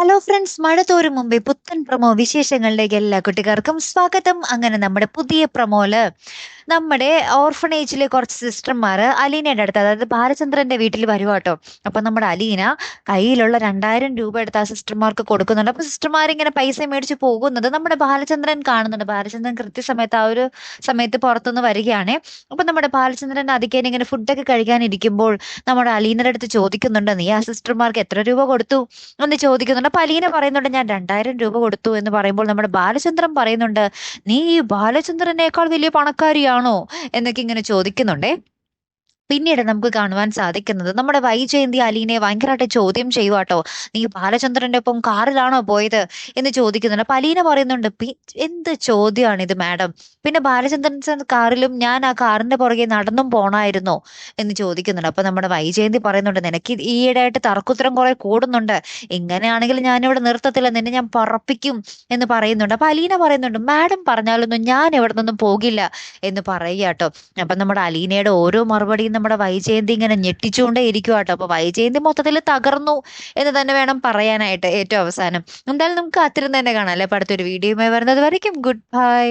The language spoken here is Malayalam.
ഹലോ ഫ്രണ്ട്സ് മഴ തോരും മുമ്പേ പുത്തൻ പ്രമോ വിശേഷങ്ങളിലേക്ക് എല്ലാ കുട്ടികാർക്കും സ്വാഗതം. അങ്ങനെ നമ്മുടെ പുതിയ പ്രമോൽ നമ്മുടെ ഓർഫണേജിലെ കുറച്ച് സിസ്റ്റർമാർ അലീനയുടെ അടുത്ത് അതായത് ബാലചന്ദ്രന്റെ വീട്ടിൽ വരുവാട്ടോ അപ്പൊ നമ്മുടെ അലീന കയ്യിലുള്ള രണ്ടായിരം രൂപ എടുത്ത് ആ സിസ്റ്റർമാർക്ക് കൊടുക്കുന്നുണ്ട്. അപ്പൊ സിസ്റ്റർമാർ ഇങ്ങനെ പൈസ മേടിച്ച് പോകുന്നത് നമ്മുടെ ബാലചന്ദ്രൻ കാണുന്നുണ്ട്. ബാലചന്ദ്രൻ കൃത്യസമയത്ത് ആ ഒരു സമയത്ത് പുറത്തുനിന്ന് വരികയാണ്. അപ്പൊ നമ്മുടെ ബാലചന്ദ്രൻ അതിക്കേനെ ഇങ്ങനെ ഫുഡൊക്കെ കഴിക്കാനിരിക്കുമ്പോൾ നമ്മുടെ അലീനയുടെ അടുത്ത് ചോദിക്കുന്നുണ്ട് നീ ആ സിസ്റ്റർമാർക്ക് എത്ര രൂപ കൊടുത്തു? എന്ന് ചോദിക്കുന്നുണ്ട്. അപ്പൊ അലീന പറയുന്നുണ്ട് ഞാൻ രണ്ടായിരം രൂപ കൊടുത്തു എന്ന് പറയുമ്പോൾ നമ്മുടെ ബാലചന്ദ്രൻ പറയുന്നുണ്ട് നീ ഈ ബാലചന്ദ്രനേക്കാൾ വലിയ പണക്കാരിയാണോ? എന്നൊക്കെ ഇങ്ങനെ ചോദിക്കുന്നുണ്ടേ. പിന്നീട് നമുക്ക് കാണുവാൻ സാധിക്കുന്നത് നമ്മുടെ വൈജയന്തി അലീനെ ഭയങ്കരമായിട്ട് ചോദ്യം ചെയ്യുവാട്ടോ. നീ ബാലചന്ദ്രന്റെ ഒപ്പം കാറിലാണോ പോയത്? എന്ന് ചോദിക്കുന്നുണ്ട്. അപ്പൊ അലീന പറയുന്നുണ്ട് "പി- എന്ത് ചോദ്യമാണ് ഇത് മാഡം? പിന്നെ ബാലചന്ദ്രൻ കാറിലും ഞാൻ ആ കാറിന്റെ പുറകെ നടന്നും പോണായിരുന്നോ? എന്ന് ചോദിക്കുന്നുണ്ട്. അപ്പൊ നമ്മുടെ വൈജയന്തി പറയുന്നുണ്ട് നിനക്ക് ഈയിടെയായിട്ട് തർക്കുത്തരം കുറെ കൂടുന്നുണ്ട്. ഇങ്ങനെയാണെങ്കിൽ ഞാനിവിടെ നിർത്തത്തില്ല. നിന്നെ ഞാൻ പറപ്പിക്കും. എന്ന് പറയുന്നുണ്ട്. അപ്പൊ അലീന പറയുന്നുണ്ട് മാഡം പറഞ്ഞാലൊന്നും ഞാൻ ഇവിടെ നിന്നും പോകില്ല. എന്ന് പറയുക കേട്ടോ അപ്പൊ നമ്മുടെ അലീനയുടെ ഓരോ മറുപടിയും നമ്മുടെ വൈജയന്തി ഇങ്ങനെ ഞെട്ടിച്ചുകൊണ്ടേ ഇരിക്കുക കേട്ടോ. അപ്പൊ വൈജയന്തി മൊത്തത്തിൽ തകർന്നു എന്ന് തന്നെ വേണം പറയാനായിട്ട് ഏറ്റവും അവസാനം. എന്തായാലും നമുക്ക് അത്തരം തന്നെ കാണാം അല്ലെ? അടുത്തൊരു വീഡിയോയുമായി വരുന്നത് വരയ്ക്കും ഗുഡ് ബൈ